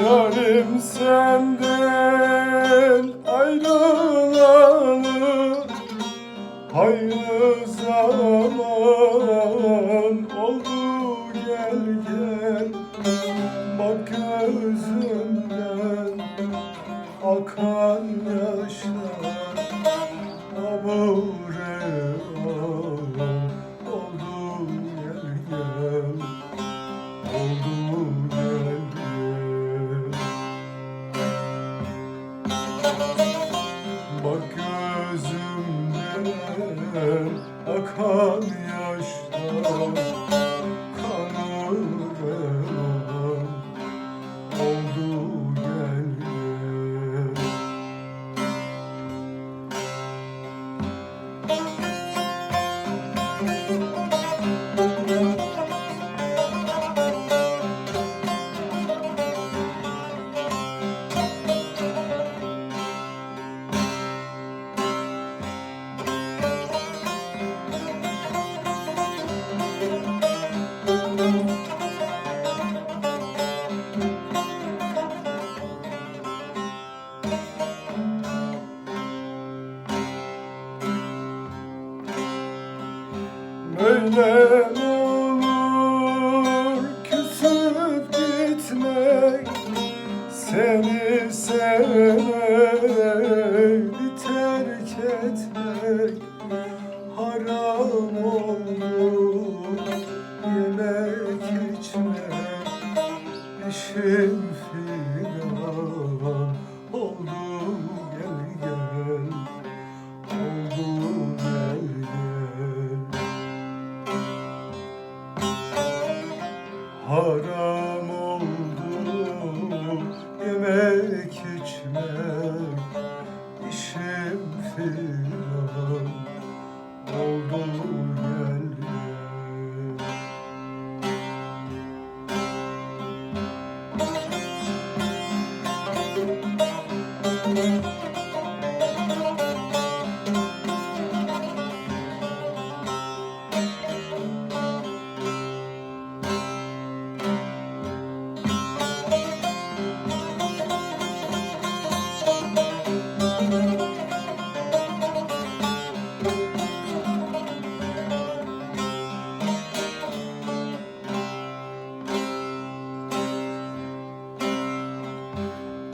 Özledim senden ayrılalı Hayırlı zaman oldu gel gel. Bak gözümden akan yaşlar Amure akan yaşlar Böyle olur küsüp gitmek Seni sevmek, terk etmek Haram oldu Haram oldu yemek içmek işim filan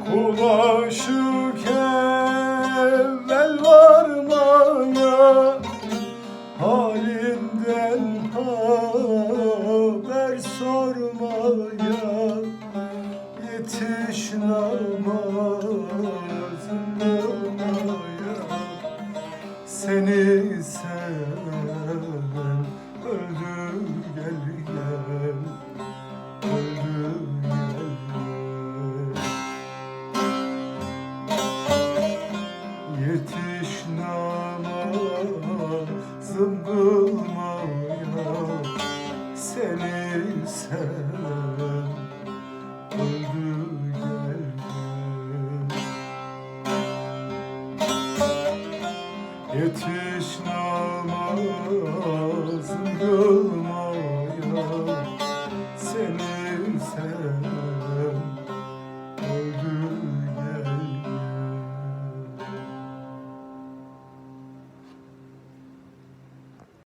Kul yetiş namazım kılmaya Seni seven öldü geldi. Yetiş namazım Seni seven